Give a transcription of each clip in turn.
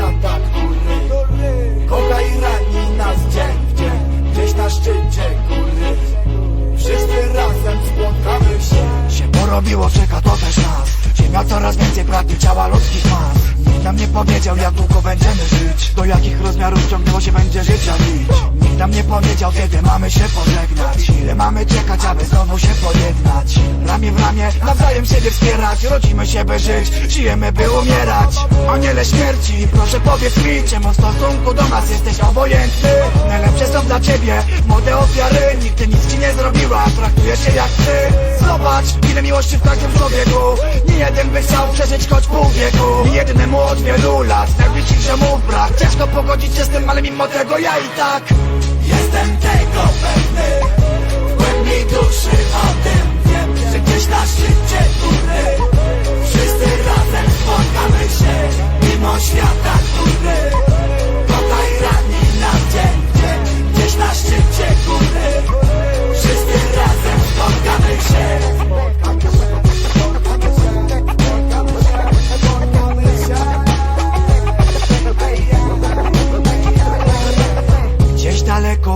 świata, kocha i rani nas dzień w dzień, gdzieś na szczycie góry. Wszyscy razem spotkamy się. Się porobiło, czeka to też nas. Ziemia coraz więcej pragnie ciała ludzkich mas. Nikt nam nie powiedział jak długo będziemy żyć. Do jakich rozmiarów ciągnęło się będzie życia nić Nikt nam nie powiedział kiedy mamy się pożegnać. Ile mamy czekać aby znowu się pojednać? Ramię w ramię nawzajem siebie wspierać. Rodzimy się by żyć, żyjemy by umierać. Aniele śmierci, proszę powiedz mi Czemu w stosunku do nas jesteś obojętny? Najlepsze są dla ciebie młode ofiary. Nigdy nic ci nie zrobiła, traktujesz się jak ty. Zobacz, ile miłości w każdym człowieku. Nie jeden by chciał przeżyć choć pół wieku. Nie od wielu lat. Najbliższych ziomów brak. Ciężko pogodzić się z tym, ale mimo tego ja i tak Jestem tego pewny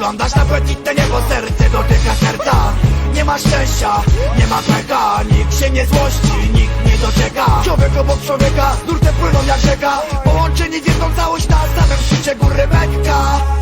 Oglądasz na błękitne niebo, serce dotyka serca. Nie ma szczęścia, nie ma pecha Nikt się nie złości, nikt nie docieka Człowiek obok człowieka, nurtem płyną jak rzeka. Połączeni w jedną całość na samym szczycie góry Mekka